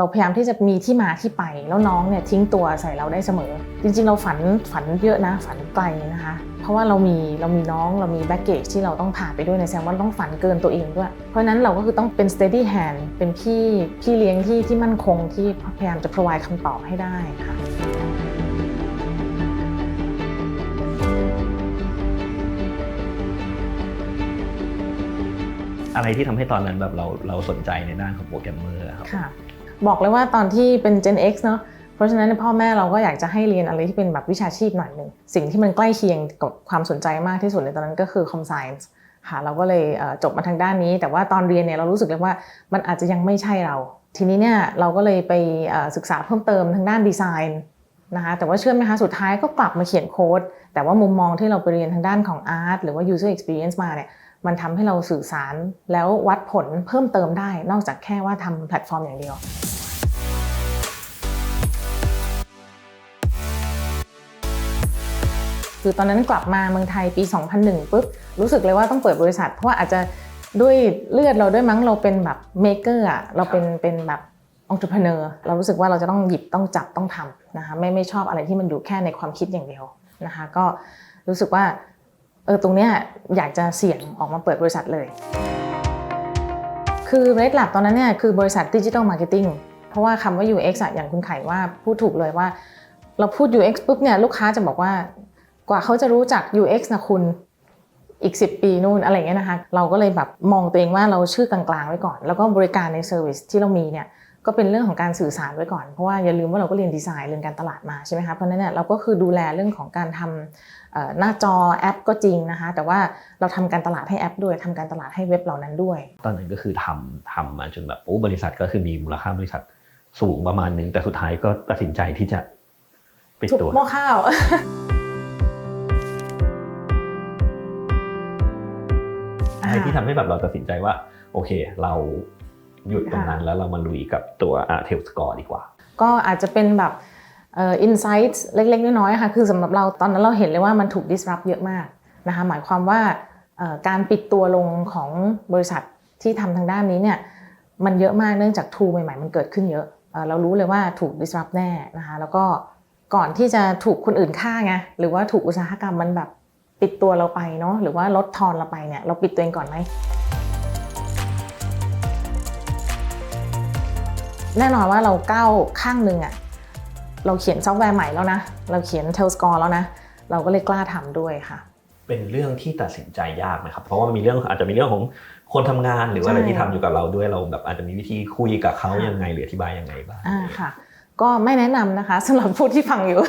เราพยายามที่จะมีที่มาที่ไป แล้วน้องเนี่ยทิ้งตัวใส่เราได้เสมอ จริงๆ เราฝันฝันเยอะนะ ฝันไกลนะคะ เพราะว่าเรามีเรามีน้องเรามีแบ็กเกจที่เราต้องผ่านไปด้วยในแซมว่าต้องฝันเกินตัวเองด้วย เพราะฉะนั้นเราก็คือต้องเป็น steady hand เป็นพี่พี่เลี้ยงที่ที่มั่นคงที่พยายามจะ provide คำตอบให้ได้ค่ะอะไรที่ทำให้ตอนนั้นแบบเราเราสนใจในด้านของโปรแกรมเมอร์ครับค่ะ บอกเลยว่าตอนที่เป็น Gen X เนาะเพราะฉะนั้นพ่อแม่เราก็อยากจะให้เรียนอะไรที่เป็นแบบวิชาชีพหน่อยหนึ่งสิ่งที่มันใกล้เคียงกับความสนใจมากที่สุดในตอนนั้นก็คือ Com Science ค่ะเราก็เลยจบมาทางด้านนี้ แต่ว่าตอนเรียนเนี่ยเรารู้สึกเลยว่ามันอาจจะยังไม่ใช่เรา ทีนี้เนี่ยเราก็เลยไปศึกษาเพิ่มเติมทางด้านดีไซน์นะคะแต่ว่าเชื่อไหมคะสุดท้ายก็กลับมาเขียนโค้ด แต่ว่ามุมมองที่เราไปเรียนทางด้านของ Art หรือว่า User Experience มาเนี่ยมันทำให้เราสื่อสารแล้ววัดผลเพิ่มเติมได้ นอกจากแค่ว่าทำแพลตฟอร์มอย่างเดียว คือตอนนั้นกลับมาเมืองไทยปี 2001ปุ๊บรู้สึกเลยว่าต้องเปิดบริษัท เพราะว่าอาจจะด้วยเลือดเราด้วยมั้งเราเป็นแบบเมเกอร์อะเราเป็นเป็นแบบองค์ประกอบเรารู้สึกว่าเราจะต้องหยิบต้องจับต้องทำนะคะไม่ไม่ชอบอะไรที่มันอยู่แค่ในความคิดอย่างเดียวนะคะก็รู้สึกว่าเออตรงเนี้ยอยากจะเสี่ยงออกมาเปิดบริษัทเลย คือเรดหลักตอนนั้นเนี่ยคือบริษัทดิจิทัลมาร์เก็ตติ้งเพราะว่าคำว่า UX อะอย่างคุณไข่ว่าพูดถูกเลยว่า เราพูด UX ปุ๊บเนี่ยลูกค้าจะบอกว่า กว่าเขาจะรู้จัก UX นะคุณอีก 10 ปีนู่นอะไรเงี้ยนะคะ เราก็เลยแบบมองตัวเองว่าเราชื่อกลางๆไว้ก่อน แล้วก็บริการในเซอร์วิสที่เรามีเนี่ยก็เป็นเรื่องของการสื่อสารไว้ก่อน เพราะว่าอย่าลืมว่าเราก็เรียนดีไซน์เรียนการตลาดมาใช่ไหมคะ เพราะฉะนั้นเนี่ยเราก็คือดูแลเรื่องของการทำเอ่อหน้าจอแอปก็จริงนะคะ แต่ว่าเราทำการตลาดให้แอปด้วยทำการตลาดให้เว็บเหล่านั้นด้วย ตอนนั้นก็คือทำทำมาจนแบบโอ้บริษัทก็คือมีมูลค่าบริษัทสูงประมาณหนึงแต่สุดท้ายก็ตัดสินใจที่จะปิดทุบตัวหม้อข้าว อะไรที่ทำให้แบบเราตัดสินใจว่า โอเค เราหยุดตรงนั้นแล้วเรามาลุยกับตัวอาเทลสกอร์ดีกว่า ก็อาจจะเป็นแบบเอ่อ insights เล็ก ๆ น้อยๆค่ะคือสำหรับเราตอนนั้นเราเห็นเลยว่ามันถูก disrupt เยอะมากนะคะหมายความว่าเอ่อการปิดตัวลงของบริษัทที่ทำทางด้านนี้เนี่ยมันเยอะมากเนื่องจาก tool ใหม่ๆ มันเกิดขึ้นเยอะเอ่อเรารู้เลยว่าถูก disrupt แน่นะคะแล้วก็ก่อนที่จะถูกคนอื่นฆ่าไงหรือว่าถูกอุตสาหกรรมมันแบบ ปิดตัวเราไปเนาะหรือว่าลดทอนเราไปเนี่ยเราปิดตัวเองก่อนไหมแน่นอนว่าเราก้าวข้างหนึ่งอะเราเขียนซอฟต์แวร์ใหม่แล้วนะ เราเขียน t e l s c o r e แล้วนะ เราก็เลยกล้าทำด้วยค่ะ เป็นเรื่องที่ตัดสินใจยากไหมครับ เพราะว่ามันมีเรื่องอาจจะมีเรื่องของคนทำงานหรือว่าอะไรใช่ที่ทำอยู่กับเราด้วยเราแบบอาจจะมีวิธีคุยกับเขาค่ะยังไงหรืออธิบายยังไงบ้างอ่าค่ะ ก็ไม่แนะนำนะคะสำหรับผู้ที่ฟังอยู่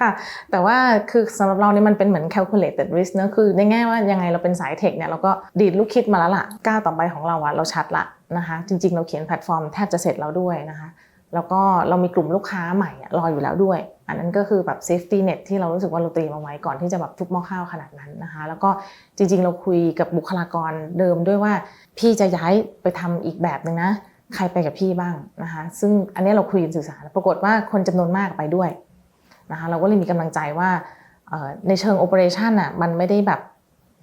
ค่ะ แต่ว่าคือสำหรับเราเนี่ยมันเป็นเหมือน calculated risk เนอะคือในแง่ว่ายังไงเราเป็นสายเทคเนี่ยเราก็ดีดลูกคิดมาแล้วล่ะก้าวต่อไปของเราอะเราชัดละนะคะจริง ๆ เราเขียนแพลตฟอร์มแทบจะเสร็จแล้วด้วยนะคะแล้วก็เรามีกลุ่มลูกค้าใหม่รออยู่แล้วด้วย อันนั้นก็คือแบบ safety net ที่เรารู้สึกว่าเราเตรียมเอาไว้ก่อนที่จะแบบทุบหม้อข้าวขนาดนั้นนะคะ แล้วก็จริง ๆ เราคุยกับบุคลากรเดิมด้วยว่า พี่จะย้ายไปทำอีกแบบหนึ่งนะ ใครไปกับพี่บ้างนะคะซึ่งอันนี้เราคุยกันสื่อสารปรากฏว่าคนจำนวนมากไปด้วยนะคะเราก็เลยมีกำลังใจว่าในเชิงโอเปอเรชันอะมันไม่ได้แบบ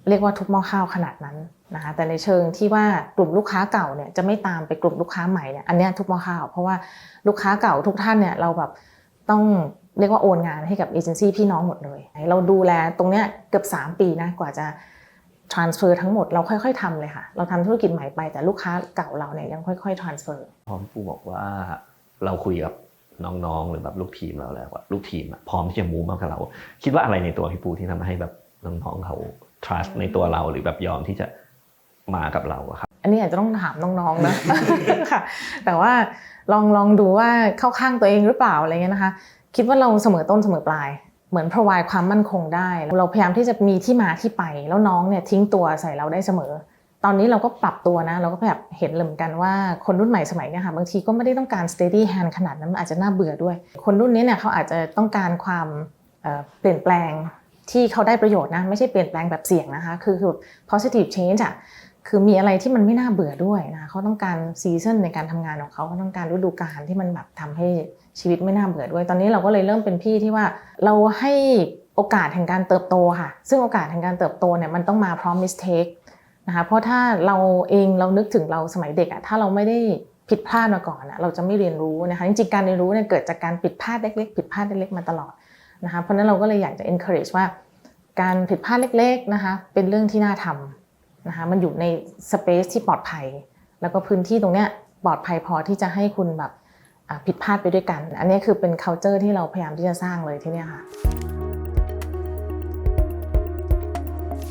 เรียกว่าทุบหม้อข้าวขนาดนั้นนะคะแต่ในเชิงที่ว่ากลุ่มลูกค้าเก่าเนี่ยจะไม่ตามไปกลุ่มลูกค้าใหม่เนี่ยอันนี้ทุบหม้อข้าวเพราะว่าลูกค้าเก่าทุกท่านเนี่ยเราแบบต้องเรียกว่าโอนงานให้กับเอเจนซี่พี่น้องหมดเลย เราดูแลตรงเนี้ยเกือบ 3 ปีนะกว่าจะ transfer ทั้งหมดเราค่อยๆทำเลยค่ะ เราทำธุรกิจใหม่ไปแต่ลูกค้าเก่าเราเนี่ยยังค่อยๆ transfer พร้อมปูบอกว่าเราคุยกับน้องๆ หรือแบบลูกทีมเราแล้วว่าลูกทีมอะพร้อมที่จะมูฟมากับเรา คิดว่าอะไรในตัวพี่ปูที่ทำให้แบบน้องๆเขา trust ในตัวเราหรือแบบยอมที่จะมากับเราอะครับอันนี้อาจจะต้องถามน้องๆนะค่ะแต่ว่าลองลองดูว่าเข้าข้างตัวเองหรือเปล่าอะไรเงี้ยนะคะ คิดว่าเราเสมอต้นเสมอปลาย เหมือน provide ความมั่นคงได้ เราพยายามที่จะมีที่มาที่ไป แล้วน้องเนี่ยทิ้งตัวใส่เราได้เสมอ ตอนนี้เราก็ปรับตัวนะ เราก็แบบเห็นเหมือนกันว่าคนรุ่นใหม่สมัยเนี่ยค่ะบางทีก็ไม่ได้ต้องการ steady hand ขนาดนั้นมันอาจจะน่าเบื่อด้วย คนรุ่นนี้เนี่ยเขาอาจจะต้องการความเปลี่ยนแปลงที่เขาได้ประโยชน์นะไม่ใช่เปลี่ยนแปลงแบบเสี่ยงนะคะคือคือ positive change อะคือมีอะไรที่มันไม่น่าเบื่อด้วยนะเขาต้องการซีซันในการทำงานของเขาเขาต้องการฤดูกาลที่มันแบบทำให้ ชีวิตไม่น่าเบื่อด้วย ตอนนี้เราก็เลยเริ่มเป็นพี่ที่ว่าเราให้โอกาสแห่งการเติบโตค่ะ ซึ่งโอกาสแห่งการเติบโตเนี่ยมันต้องมาพร้อม mistake นะคะเพราะถ้าเราเองเรานึกถึงเราสมัยเด็กอะถ้าเราไม่ได้ผิดพลาดมาก่อนอะเราจะไม่เรียนรู้นะคะจริงๆการเรียนรู้เนี่ยเกิดจากการผิดพลาดเล็กๆผิดพลาดเล็กๆมาตลอดนะคะเพราะนั้นเราก็เลยอยากจะ encourage ว่า การผิดพลาดเล็กๆนะคะเป็นเรื่องที่น่าทำนะคะมันอยู่ใน space ที่ปลอดภัย แล้วก็พื้นที่ตรงเนี้ยปลอดภัยพอที่จะให้คุณแบบ ผิดพลาดไปด้วยกัน อันนี้คือเป็น culture ที่เราพยายามที่จะสร้างเลยที่เนี่ยค่ะ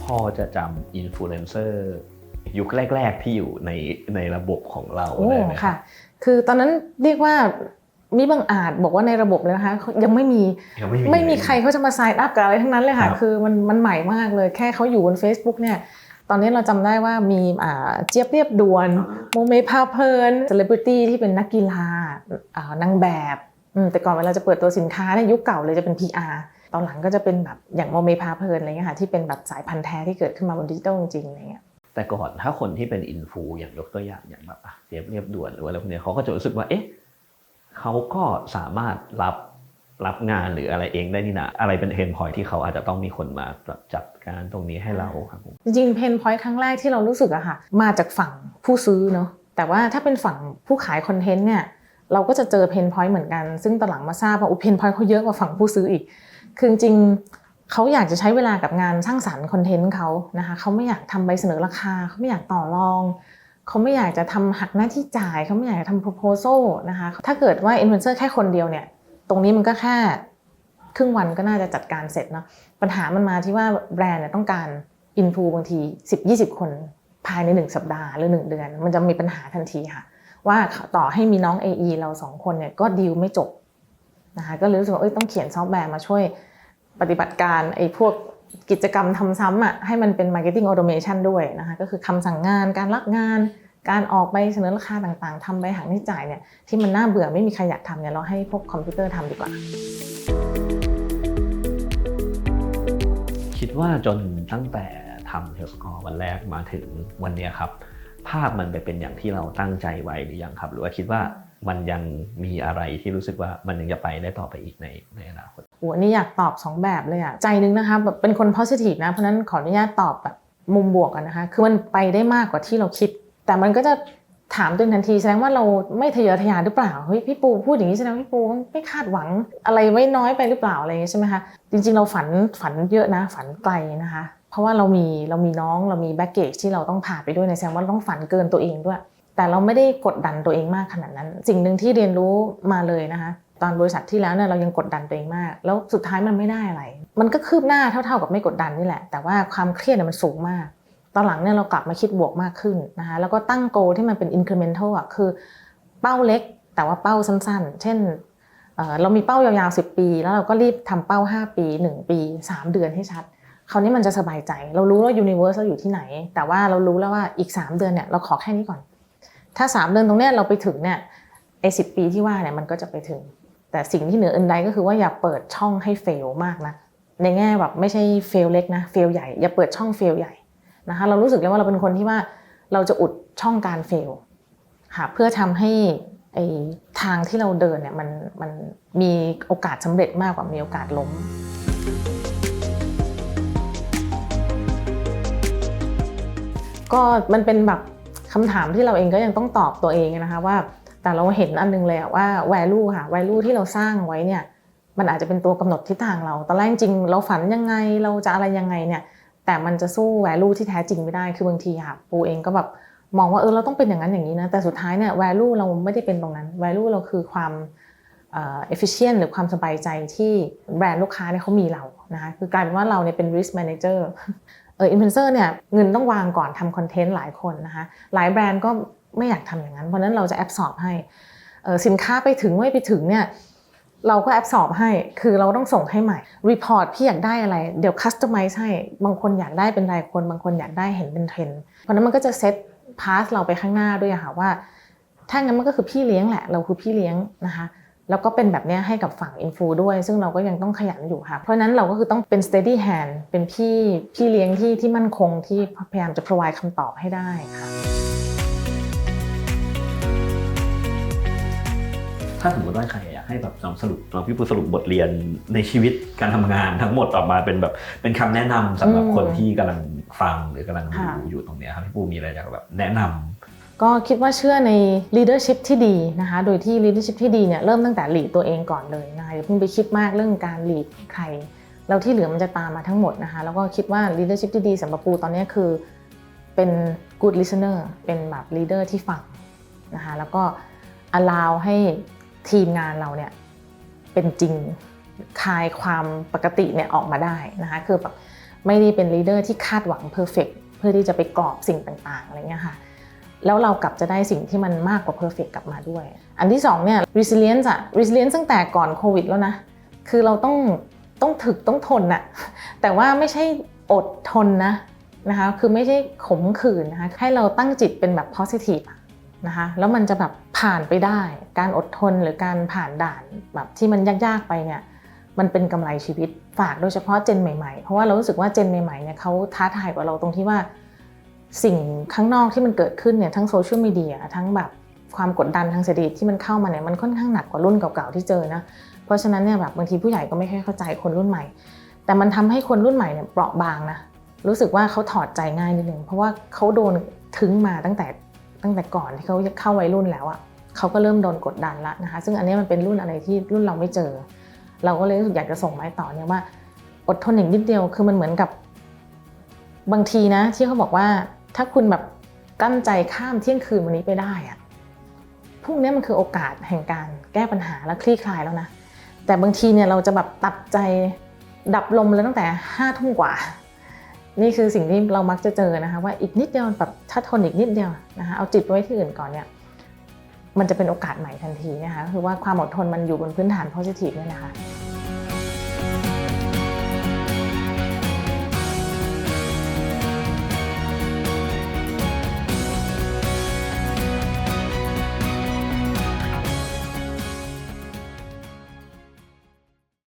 พอจะจำอินฟลูเอนเซอร์ยุคแรก ๆ ที่อยู่ในในระบบของเราโอ้ได้ไหมค่ะ คือตอนนั้นเรียกว่ามีบางอาจบอกว่าในระบบเลยนะคะยังไม่มียังไม่มีไม่มีใครเขาจะมา sign up กับอะไรทั้งนั้นเลยค่ะครับคือมันมันใหม่มากเลยแค่เขาอยู่บน Facebook เนี่ย ตอนนี้เราจำได้ว่ามีอ่าเจี๊ยบเรียบด่วนโมเมพาเพลินเซเลบริตี้ที่เป็นนักกีฬาอ่านางแบบอืมแต่ก่อนเวลาจะเปิดตัวสินค้าเนี่ยยุคเก่าเลยจะเป็น PR ตอนหลังก็จะเป็นแบบอย่างโมเมพาเพลินอะไรเงี้ยค่ะที่เป็นแบบสายพันธุ์แท้ที่เกิดขึ้นมาบนดิจิตอลจริงๆอะไรเงี้ยแต่ก่อนถ้าคนที่เป็นอินฟูอย่างยกตัวอย่างอย่างแบบอะเรียบเรียบด่วนหรือว่าอะไรพวกเนี้ยเขาก็จะรู้สึกว่าเอ๊ะเขาก็สามารถรับ รับงานหรืออะไรเองได้นี่นะอะไรเป็นเทนพอยที่เขาอาจจะต้องมีคนมาแบบจัดการตรงนี้ให้เราครับผมจริงๆเพนพอยต์ครั้งแรกที่เรารู้สึกอะค่ะมาจากฝั่งผู้ซื้อเนาะแต่ว่าถ้าเป็นฝั่งผู้ขายคอนเทนต์เนี่ยเราก็จะเจอเพนพอยต์เหมือนกัน ซึ่งตอนหลังมาทราบว่าอุเพนพอยต์เขาเยอะกว่าฝั่งผู้ซื้ออีก คือจริงๆเขาอยากจะใช้เวลากับงานสร้างสรรค์คอนเทนต์เขานะคะเขาไม่อยากทำใบเสนอราคาเขาไม่อยากต่อรองเขาไม่อยากจะทำหักหน้าที่จ่ายเขาไม่อยากจะทำ proposal นะคะถ้าเกิดว่า influencer แค่คนเดียวเนี่ย ตรงนี้มันก็แค่ครึ่งวันก็น่าจะจัดการเสร็จเนาะปัญหามันมาที่ว่าแบรนด์เนี่ยต้องการอินฟูบางที 10-20 คนภายใน 1 สัปดาห์หรือ 1 เดือน มันจะมีปัญหาทันทีค่ะ ว่าต่อให้มีน้อง AE เราสองคนเนี่ยก็ดีลไม่จบนะคะก็รู้สึกว่าเอ้ยต้องเขียนซอฟต์แวร์มาช่วยปฏิบัติการไอ้พวกกิจกรรมทำซ้ำอะให้มันเป็น Marketing Automation ด้วยนะคะก็คือคำสั่งงานการรับงาน การออกใบเสนอราคาต่างๆทำใบหักหนี้จ่ายเนี่ยที่มันน่าเบื่อไม่มีใครอยากทำเนี่ยเราให้พวกคอมพิวเตอร์ทำดีกว่า คิดว่าจนตั้งแต่ทำเทลสกอร์วันแรกมาถึงวันเนี้ยครับ ภาพมันไปเป็นอย่างที่เราตั้งใจไว้หรือยังครับ หรือว่าคิดว่ามันยังมีอะไรที่รู้สึกว่ามันยังจะไปได้ต่อไปอีกในในอนาคตโอ้อันนี่อยากตอบ 2 แบบเลยอะใจนึงนะคะแบบเป็นคน positive นะ เพราะฉะนั้นขออนุญาตตอบแบบมุมบวกกันนะคะ คือมันไปได้มากกว่าที่เราคิด แต่มันก็จะถามตัวเองทันทีแสดงว่าเราไม่ทะเยอทะยานหรือเปล่าเฮ้ยพี่ปูพูดอย่างนี้แสดงว่าพี่ปูไม่คาดหวังอะไรไว้น้อยไปหรือเปล่าอะไรอย่างนี้ใช่ไหมคะจริงๆเราฝันฝันเยอะนะ ฝันไกลนะคะ เพราะว่าเรามีเรามีน้องเรามีแบ็กเกจที่เราต้องผ่านไปด้วยในแสดงว่าเราต้องฝันเกินตัวเองด้วย แต่เราไม่ได้กดดันตัวเองมากขนาดนั้น สิ่งหนึ่งที่เรียนรู้มาเลยนะคะตอนบริษัทที่แล้วเนี่ยเรายังกดดันตัวเองมาก แล้วสุดท้ายมันไม่ได้อะไร มันก็คืบหน้าเท่าๆกับไม่กดดันนี่แหละ แต่ว่าความเครียดเนี่ยมันสูงมาก ตอนหลังเนี่ยเรากลับมาคิดบวกมากขึ้นนะคะแล้วก็ตั้งโกที่มันเป็น incremental อะคือเป้าเล็กแต่ว่าเป้าสั้นๆ เช่นเรามีเป้ายาวๆ 10 ปี แล้วเราก็รีบทำเป้า 5 ปี 1 ปี 3 เดือนให้ชัด คราวนี้มันจะสบายใจ เรารู้ว่า universe เราอยู่ที่ไหน แต่ว่าเรารู้แล้วว่าอีก 3 เดือนเนี่ยเราขอแค่นี้ก่อน ถ้า 3 เดือนตรงเนี้ยเราไปถึงเนี่ยไอ้สิปีที่ว่าเนี่ยมันก็จะไปถึง แต่สิ่งที่เหนืออื่นใดก็คือว่าอย่าเปิดช่องให้เฟลมากนะในแง่แบบไม่ใช่เฟลเล็กนะเฟลใหญ่อย่าเปิดช่องเฟลใหญ่ นะคะเรารู้สึกเลยว่าเราเป็นคนที่ว่าเราจะอุดช่องการเฟลค่ะเพื่อทำให้ไอทางที่เราเดินเนี่ยมันมันมีโอกาสสำเร็จมากกว่ามีโอกาสล้ม ก็มันเป็นแบบคำถามที่เราเองก็ยังต้องตอบตัวเองนะคะว่าแต่เราเห็นอันนึงเลยว่า value ค่ะ value ที่เราสร้างไว้เนี่ยมันอาจจะเป็นตัวกำหนดทิศทางเราตอนแรกจริงเราฝันยังไงเราจะอะไรยังไงเนี่ย แต่มันจะสู้ value ที่แท้จริงไม่ได้ คือบางทีค่ะปูเองก็แบบมองว่าเออเราต้องเป็นอย่างนั้นอย่างนี้นะ แต่สุดท้ายเนี่ย value เราไม่ได้เป็นตรงนั้น value เราคือความเอ่อ efficient หรือความสบายใจที่แบรนด์ลูกค้าเนี่ยเขามีเรานะคะคือกลายเป็นว่าเราเนี่ยเป็น risk manager เอออินฟลูเอนเซอร์เนี่ยเงินต้องวางก่อนทำคอนเทนต์หลายคนนะคะหลายแบรนด์ก็ไม่อยากทำอย่างนั้น เพราะนั้นเราจะแอบสอบให้สินค้าไปถึงไม่ไปถึงเนี่ย เราก็แอบสอบให้ คือเราต้องส่งให้ใหม่ รีพอร์ตพี่อยากได้อะไร เดี๋ยวคัสตอมไมซ์ให้ บางคนอยากได้เป็นรายคน บางคนอยากได้เห็นเป็นเทรนด์เพราะนั้นมันก็จะเซตพาสเราไปข้างหน้าด้วยค่ะว่า ถ้างั้นมันก็คือพี่เลี้ยงแหละ เราคือพี่เลี้ยงนะคะ แล้วก็เป็นแบบนี้ให้กับฝั่งอินฟูด้วย ซึ่งเราก็ยังต้องขยันอยู่ค่ะ เพราะนั้นเราก็คือต้องเป็น steady hand เป็นพี่พี่เลี้ยงที่ที่มั่นคงที่พยายามจะ provide คำตอบให้ได้ค่ะถ้าสมมติว่าใคร ให้แบบลองสรุปลองพี่ปูสรุปบทเรียนในชีวิตการทำงานทั้งหมดออกมาเป็นแบบเป็นคำแนะนำสำหรับคนที่กำลังฟังหรือกำลังดูอยู่ตรงนี้ครับพี่ปูมีอะไรอยากแบบแนะนก็คิดว่าเชื่อใน leadership ที่ดีนะคะ โดยที่ leadership ที่ดีเนี่ยเริ่มตั้งแต่ lead ตัวเองก่อนเลยนะคะอย่าเพิ่งไปคิดมากเรื่องการ lead ใครแล้วที่เหลือมันจะตามมาทั้งหมดนะคะ แล้วก็คิดว่า leadership ที่ดีสำหรับปูตอนนี้คือเป็น good listener เป็นแบบ leader ที่ฟังนะคะแล้วก็ allow ให้ ทีมงานเราเนี่ยเป็นจริงคลายความปกติเนี่ยออกมาได้นะคะคือแบบไม่ได้เป็น leader ที่คาดหวัง perfect เพื่อที่จะไปกรอบสิ่งต่างๆอะไรเงี้ยค่ะแล้วเรากลับจะได้สิ่งที่มันมากกว่า perfect กกลับมาด้วย อันที่สองเนี่ย resilience อะ resilience ตั้งแต่ก่อนโควิดแล้วนะ คือเราต้องต้องถึกต้องทนนะแต่ว่าไม่ใช่อดทนนะนะคะ คือไม่ใช่ขมขื่นนะคะ ให้เราตั้งจิตเป็นแบบ positive นะคะแล้วมันจะแบบผ่านไปได้ การอดทนหรือการผ่านด่านแบบที่มันยากๆไปเนี่ยมันเป็นกำไรชีวิตฝากโดยเฉพาะเจนใหม่ๆ เพราะว่าเรารู้สึกว่าเจนใหม่ๆเนี่ยเขาท้าทายกว่าเราตรงที่ว่าสิ่งข้างนอกที่มันเกิดขึ้นเนี่ยทั้งโซเชียลมีเดียทั้งแบบความกดดันทางเศรษฐกิจที่มันเข้ามาเนี่ยมันค่อนข้างหนักกว่ารุ่นเก่าๆที่เจอนะเพราะฉะนั้นเนี่ยแบบบางทีผู้ใหญ่ก็ไม่ค่อยเข้าใจคนรุ่นใหม่ แต่มันทำให้คนรุ่นใหม่เนี่ยเปราะบางนะรู้สึกว่าเขาถอดใจง่ายนิดนึงเพราะว่าเขาโดนถึงมาตั้งแต่ ตั้งแต่ก่อนที่เขาเข้าวัยรุ่นแล้วอะเขาก็เริ่มโดนกดดันล้วนะคะ ซึ่งอันนี้มันเป็นรุ่นอะไรที่รุ่นเราไม่เจอ เราก็เลยรู้สึกอยากจะส่งไม้ต่อเนี่ยว่าอดทนอีกนิดเดียวคือมันเหมือนกับบางทีนะที่เขาบอกว่าถ้าคุณแบบกั้นใจข้ามเที่ยงคืนวันนี้ไปได้อะพรุ่งนี้มันคือโอกาสแห่งการแก้ปัญหาและคลี่คลายแล้วนะแต่บางทีเนี่ยเราจะแบบตัดใจดับลมแล้วตั้งแต่ห้าทุ่มกว่า นี่คือสิ่งที่เรามักจะเจอนะคะว่าอีกนิดเดียวแบบถ้าทนอีกนิดเดียวนะคะเอาจิตไว้ที่อื่นก่อนเนี่ยมันจะเป็นโอกาสใหม่ทันทีนะคะคือว่าความอดทนมันอยู่บนพื้นฐาน positive เนี่ยนะคะ